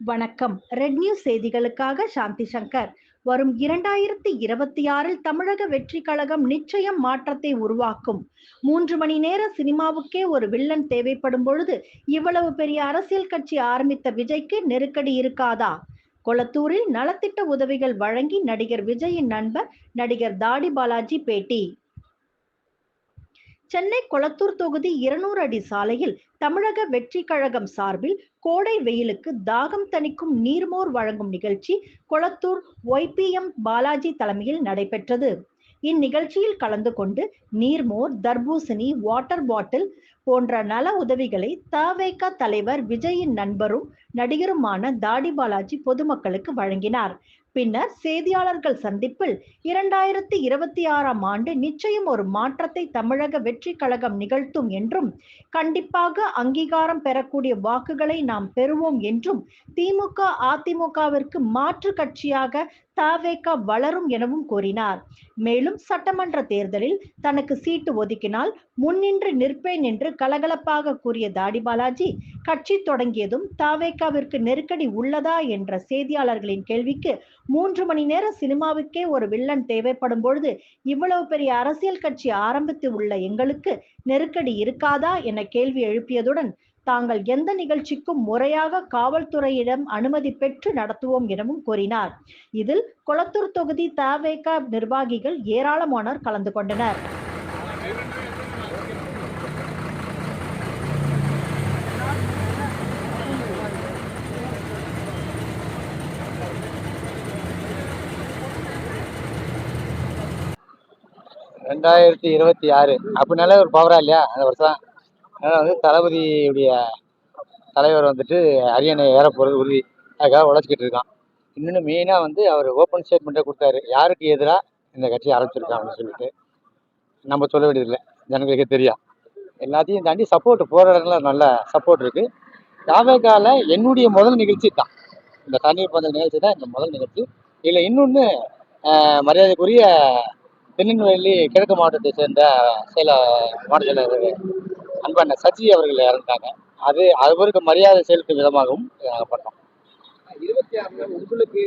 வணக்கம். Red news செய்திகளுக்காக சாந்தி சங்கர். வரும் இரண்டாயிரத்தி இருபத்தி ஆறில் தமிழக வெற்றி கழகம் நிச்சயம் மாற்றத்தை உருவாக்கும். மூன்று மணி நேர சினிமாவுக்கே ஒரு வில்லன் தேவைப்படும் பொழுது இவ்வளவு பெரிய அரசியல் கட்சி ஆரம்பித்த விஜய்க்கு நெருக்கடி இருக்காதா? கொளத்தூரில் நலத்திட்ட உதவிகள் வழங்கி நடிகர் விஜயின் நண்பர் நடிகர் தாடி பாலாஜி பேட்டி. சென்னை கொளத்தூர் தொகுதி இருநூறு அடி சாலையில் தமிழக வெற்றி கழகம் சார்பில் கோடை வெயிலுக்கு தாகம் தணிக்கும் நீர்மோர் வழங்கும் நிகழ்ச்சி கொளத்தூர் ஒய்பிஎம் பாலாஜி தலைமையில் நடைபெற்றது. இந்நிகழ்ச்சியில் கலந்து கொண்டு நீர்மோர் தர்பூசணி வாட்டர் பாட்டில் போன்ற நல உதவிகளை தவேக தலைவர் விஜயின் நண்பரும் நடிகருமான தாடி பாலாஜி பொதுமக்களுக்கு வழங்கினார். பின்னர் செய்தியாளர்கள் சந்திப்பில் இரண்டாயிரத்தி இருபத்தி ஆறாம் ஆண்டு நிச்சயம் ஒரு மாற்றத்தை தமிழக வெற்றி கழகம் நிகழ்த்தும் என்றும் கண்டிப்பாக அங்கீகாரம் பெறக்கூடிய வாக்குகளை நாம் பெறுவோம் என்றும் திமுக அதிமுகவிற்கு மாற்று கட்சியாக தவேக வளரும் எனவும் கூறினார். மேலும் சட்டமன்ற தேர்தலில் தனக்கு சீட்டு ஒதுக்கினால் முன்னின்று நிற்பேன் என்று கலகலப்பாக கூறிய தாடி பாலாஜி. கட்சி தொடங்கியதும் தாவேக்காவிற்கு நெருக்கடி உள்ளதா என்ற செய்தியாளர்களின் கேள்விக்கு மூன்று மணி நேர சினிமாவுக்கே ஒரு வில்லன் தேவைப்படும் பொழுது இவ்வளவு பெரிய அரசியல் கட்சி ஆரம்பித்து உள்ள எங்களுக்கு நெருக்கடி இருக்காதா என கேள்வி எழுப்பியதுடன் தாங்கள் எந்த நிகழ்ச்சிக்கும் முறையாக காவல்துறையிடம் அனுமதி பெற்று நடத்துவோம் எனவும் கூறினார். இதில் கொளத்தூர் தொகுதி தவேக நிர்வாகிகள் ஏராளமானோர் கலந்து கொண்டனர். ரெண்டாயிரத்தி இருபத்தி ஆறு. அப்படின்னாலே ஒரு பவரா இல்லையா? அந்த வருஷம் அதனால் வந்து தளபதியுடைய தலைவர் வந்துட்டு அரியணை ஏற போகிறது உறுதி. அதுக்காக உழைச்சிக்கிட்டு இருக்கான். இன்னொன்று மெயினாக வந்து அவர் ஓப்பன் ஸ்டேட்மெண்ட்டை கொடுத்தாரு. யாருக்கு எதிராக இந்த கட்சி ஆரம்பிச்சிருக்கான் அப்படின்னு சொல்லிட்டு. நம்ம சொல்ல வேண்டியதில்லை. ஜனங்களுக்கே தெரியும். எல்லாத்தையும் தாண்டி சப்போர்ட் போகிற இடத்துல நல்ல சப்போர்ட் இருக்குது தாவேக்கால என்னுடைய முதல் நிகழ்ச்சி தான். இந்த தண்ணீர் பந்தல் நிகழ்ச்சி தான் இந்த முதல் நிகழ்ச்சி. இதில் இன்னொன்று மரியாதைக்குரிய திருநெல்வேலி கிழக்கு மாவட்டத்தை சேர்ந்த சில மாவட்ட செயலர் அன்பண்ண சச்சி அவர்கள் இறந்தாங்க அது அவருக்கு மரியாதை செலுத்தும் விதமாகவும் நாங்கள் பண்ணோம். இருபத்தி ஆறுல உங்களுக்கு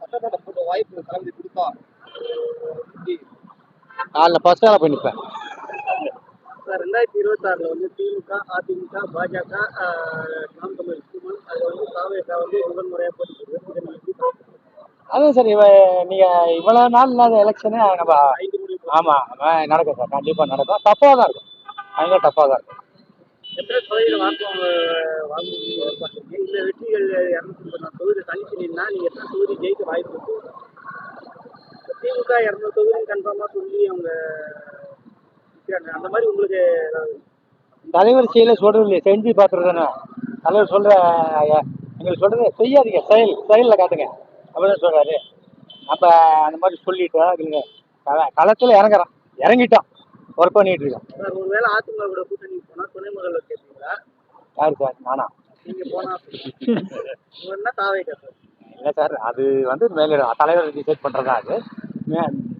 சட்டமன்ற போட்ட வாய்ப்பு கலந்து கொடுத்தா நாளில் ஃபர்ஸ்ட் நாள் போய் நிற்பேன் ரெண்டாயிரத்தி இருபத்தி ஆறுல வந்து திமுக அதிமுக பாஜக நாம் தமிழ் வந்து தாவேகா வந்து முதன்முறையா போட்டி போடுறது இதை நீங்க எப்படி பார்க்கறீங்க? அதுவும் சரி இவ நீங்கள் இவ்வளோ நாள் இல்லாத எலெக்ஷனு நம்ம. ஆமாம் நடக்கும் சார் கண்டிப்பாக நடக்கும். டஃப்பாக தான் இருக்கும். பயங்கர டஃப்பாக தான் இருக்கும். நீங்க திமுக இரநூறு தொகுதி கன்ஃபார்மா சொல்லி அவங்க. அந்த மாதிரி உங்களுக்கு தலைவர் செயலை சொல்றது செஞ்சு பார்த்துறது தானே தலைவர் சொல்ற எங்களுக்கு சொல்றது செய்யாதீங்க செயல் செயலில் காட்டுங்க. அப்படிதான் சொல்றாரு. நம்ம அந்த மாதிரி சொல்லிட்டோம் இல்லைங்க கள களத்தில் இறங்குறோம் இறங்கிட்டோம் ஒர்க் பண்ணிட்டு இருக்கோம் சார் ஒருவேளை அதிமுக கூட கூட்டணி போனா துணை முதல்வர் கேட்பீங்களா? யாரு சார்? நானா? நீங்க போனா என்ன தாவைக்கா சார்? இல்லை சார் அது வந்து மேலிடம் தலைவர் டிசைட் பண்ணுறதா அது.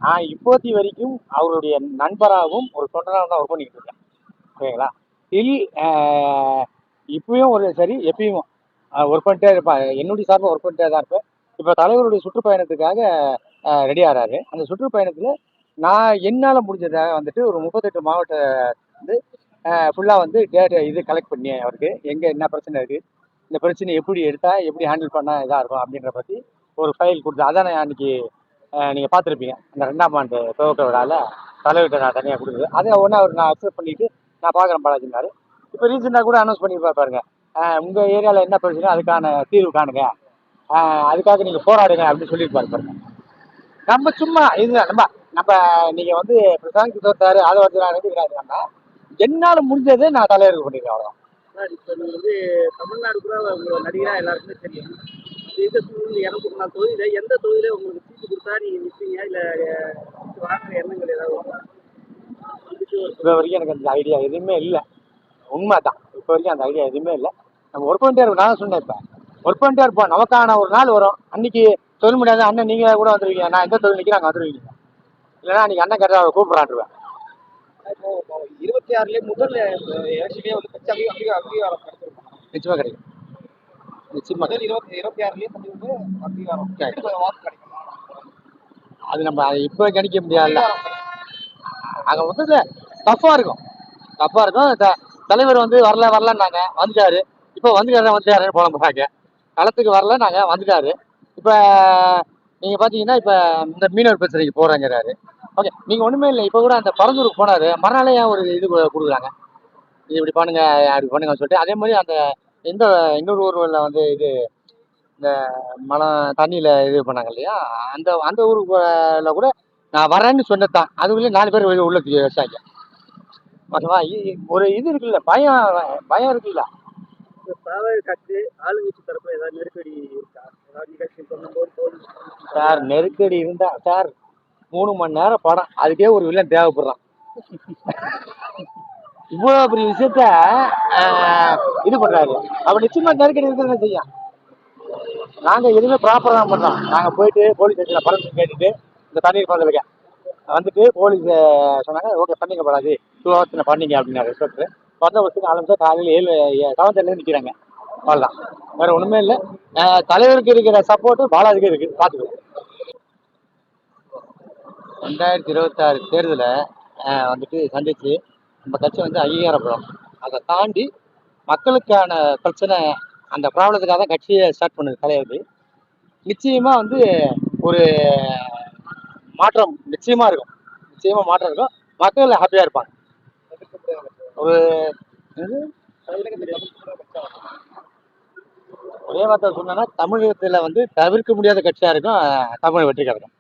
நான் இப்போத்தி வரைக்கும் அவருடைய நண்பராகவும் ஒரு தொண்டராகவும் தான் ஒர்க் பண்ணிக்கிட்டு இருக்கேன். ஓகேங்களா? டில் இப்பயும் ஒரு சரி எப்பயும் ஒர்க் பண்ணிட்டே இருப்பேன் என்னுடைய சார்பாக ஒர்க் பண்ணிட்டே தான் இருப்பேன். இப்போ தலைவருடைய சுற்றுப்பயணத்துக்காக ரெடி ஆகிறாரு அந்த சுற்றுப்பயணத்தில் நான் என்னால் முடிஞ்சதை வந்துட்டு ஒரு முப்பத்தெட்டு மாவட்ட வந்து ஃபுல்லாக வந்து டேட்டா இது கலெக்ட் பண்ணி அவருக்கு. எங்கே என்ன பிரச்சனை இருக்குது இந்த பிரச்சனை எப்படி எடுத்தால் எப்படி ஹேண்டில் பண்ணால் இதாக இருக்கும் அப்படின்ற பற்றி ஒரு ஃபைல் கொடுத்து அதான் நான் அன்னைக்கு நீங்கள் பார்த்துருப்பீங்க. அந்த ரெண்டாம் ஆண்டு துவக்க விழாவில் தலைவர்கிட்ட நான் தனியாக கொடுக்குது அதை ஒன்றா அவர் நான் அக்செப்ட் பண்ணிட்டு நான் பார்க்குறேன் பாலாஜினாரு இப்போ ரீசெண்டாக கூட அனௌன்ஸ் பண்ணி பாருங்க. உங்கள் ஏரியாவில் என்ன பிரச்சனை அதுக்கான தீர்வு காணுங்க. அதுக்காக நீங்கள் போராடுங்க அப்படின்னு சொல்லியிருப்பாரு பாருங்க. நம்ம சும்மா இது நம்ம நம்ம நீங்கள் வந்து பிரசாந்த் தோத்தாரு அதை வந்து நான் நினைக்கிறாரு நம்ம என்னால் முடிஞ்சதை நான் தலைவருக்கு பண்ணியிருக்கேன் அவ்வளோதான் இப்போ நீங்க வந்து தமிழ்நாடு கூட உங்க நடிகரா எல்லாருக்குமே தெரியும். இந்த தொகுதி இரநூத்தி நாலு தொகுதியில எந்த தொகுதியில உங்களுக்கு சீட்டு கொடுத்தா நீங்க நிற்பீங்க இல்ல வாங்குற எண்ணங்கள் ஏதாவது இப்போ வரைக்கும் எனக்கு அந்த ஐடியா எதுவுமே இல்லை. உண்மை தான் இப்போ வரைக்கும் அந்த ஐடியா எதுவுமே இல்லை. நம்ம ஒர்க் பண்ணிட்டே இருப்போம் நான் சொன்னேன் இப்போ. ஒர்க் பண்ணிட்டே இருப்போம். நமக்கான ஒரு நாள் வரும். அன்னைக்கு சொல்ல முடியாது. அண்ணன் நீங்கள் கூட வந்துருவீங்க நான் எந்த தொழில் நிற்கிறேன் அங்கே வந்துருவீங்க இல்லைன்னா அன்னைக்கு அண்ணன் கரெக்டாக கூப்பிட்றான்ருவேன். இப்போ இருபத்தி ஆறுல முதல் எலெக்ஷனே வந்து கட்சி அங்கீகாரம் அங்கீகாரம் கிடைச்சிருக்கும் நிச்சயமாக கிடைக்கும். நிச்சயமா முதல் இருபத்தி இருபத்தி கொஞ்சம் வந்து அங்கீகாரம் வாக்கு கிடைக்கும். அது நம்ம இப்போ கணிக்க முடியாதுல்ல. அங்கே வந்து டஃப்பாக இருக்கும். டஃப்பாக இருக்கும். த- தலைவர் வந்து வரல வரலன்னாங்க. வந்துட்டாரு. இப்போ வந்துட்டாரு வந்துட்டாருன்னு புலம்புறாங்க களத்துக்கு வரல நாங்கள் வந்துட்டாரு? இப்போ நீங்கள் பார்த்தீங்கன்னா இப்போ இந்த மீனவர் பிரச்சனைக்கு போகிறாங்கிறாரு ஓகே நீங்கள் ஒன்றுமே இல்லை இப்போ கூட அந்த பரந்தூருக்கு போனார். மறுநாளே ஏன் ஒரு இது கொடுக்குறாங்க? இது இப்படி பண்ணுங்க அப்படி பண்ணுங்கன்னு சொல்லிட்டு அதே மாதிரி அந்த இந்த இன்னொரு ஊரில் வந்து இது இந்த மலம் தண்ணியில் இது பண்ணாங்க இல்லையா? அந்த அந்த ஊருக்குள்ள கூட நான் வரேன்னு சொன்னதான் அதுக்குள்ளே நாலு பேர் உள்ள வச்சாங்க ஓகேவா? இ- ஒரு இது இருக்குல்ல பயம் பயம் இருக்குல்ல. சார் நெருக்கடி இருந்தா சார் மூணு மணி நேரம் படம் அதுக்கே ஒரு வில்லன் தேவைப்படுறான். இவ்வளோ பெரிய விஷயத்த இது பண்றாரு. அப்ப நிச்சயமா நெருக்கடி இருக்கிறத செய்யும்? நாங்க எதுவுமே ப்ராப்பரா தான் பண்றோம் நாங்க போயிட்டு போலீஸ் ஸ்டேஷன்ல பர்மிஷன் கேட்டுட்டு இந்த தண்ணீர் பந்தலுக்கு வந்துட்டு போலீஸ் சொன்னாங்க ஓகே பண்ணிக்க படாது டூ ஹவர்ஸ் பண்ணீங்க அப்படின்னாரு இன்ஸ்பெக்டர் பிறந்த வருஷத்துக்கு நாலு நிமிஷம் காலையில் ஏழு செவன் தேர்ட்டில நிற்கிறாங்க அவ்வளோதான் வேற ஒன்றுமே இல்லை. தலைவருக்கு இருக்கிற சப்போர்ட்டு பாலாஜிக்கு இருக்கு. பார்த்துக்கோ ரெண்டாயிரத்தி இருபத்தாறு தேர்தலை வந்துட்டு சந்திச்சு நம்ம கட்சி வந்து அங்கீகாரப்படும். அதை தாண்டி மக்களுக்கான பிரச்சனை அந்த ப்ராப்ளத்துக்காக தான் கட்சியை ஸ்டார்ட் பண்ணுது தலைவருக்கு நிச்சயமாக வந்து ஒரு மாற்றம் நிச்சயமாக இருக்கும். நிச்சயமாக மாற்றம் இருக்கும். மக்கள் ஹாப்பியாக இருப்பாங்க. ஒரு ஒரே வார்த்தை சொன்னா தமிழகத்துல வந்து தவிர்க்க முடியாத கட்சியா இருக்கும் தமிழ் வெற்றி கழகம்.